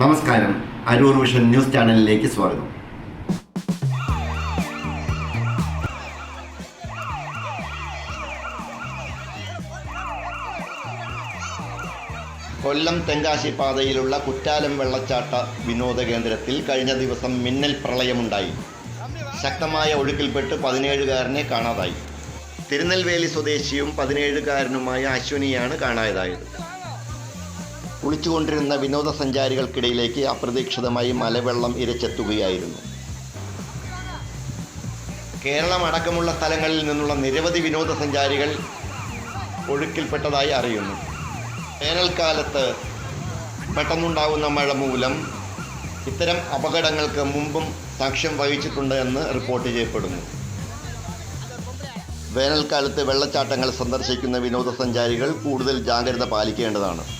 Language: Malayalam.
നമസ്കാരം. അരൂർ വിഷൻ ന്യൂസ് ചാനലിലേക്ക് സ്വാഗതം. കൊല്ലം തെങ്കാശി പാതയിലുള്ള കുറ്റാലം വെള്ളച്ചാട്ട വിനോദ കേന്ദ്രത്തിൽ കഴിഞ്ഞ ദിവസം മിന്നൽ പ്രളയമുണ്ടായി. ശക്തമായ ഒഴുക്കിൽപ്പെട്ട് പതിനേഴുകാരനെ കാണാതായി. തിരുനെൽവേലി സ്വദേശിയും പതിനേഴുകാരനുമായ അശ്വിനിയാണ് കാണാതായത്. കുളിച്ചുകൊണ്ടിരുന്ന വിനോദസഞ്ചാരികൾക്കിടയിലേക്ക് അപ്രതീക്ഷിതമായി മലവെള്ളം ഇരച്ചെത്തുകയായിരുന്നു. കേരളം അടക്കമുള്ള സ്ഥലങ്ങളിൽ നിന്നുള്ള നിരവധി വിനോദസഞ്ചാരികൾ ഒഴുക്കിൽപ്പെട്ടതായി അറിയുന്നു. വേനൽക്കാലത്ത് പെട്ടെന്നുണ്ടാകുന്ന മഴ മൂലം ഇത്തരം അപകടങ്ങൾക്ക് മുമ്പും സാക്ഷ്യം വഹിച്ചിട്ടുണ്ട് എന്ന് റിപ്പോർട്ട് ചെയ്യപ്പെടുന്നു. വേനൽക്കാലത്ത് വെള്ളച്ചാട്ടങ്ങൾ സന്ദർശിക്കുന്ന വിനോദസഞ്ചാരികൾ കൂടുതൽ ജാഗ്രത പാലിക്കേണ്ടതാണ്.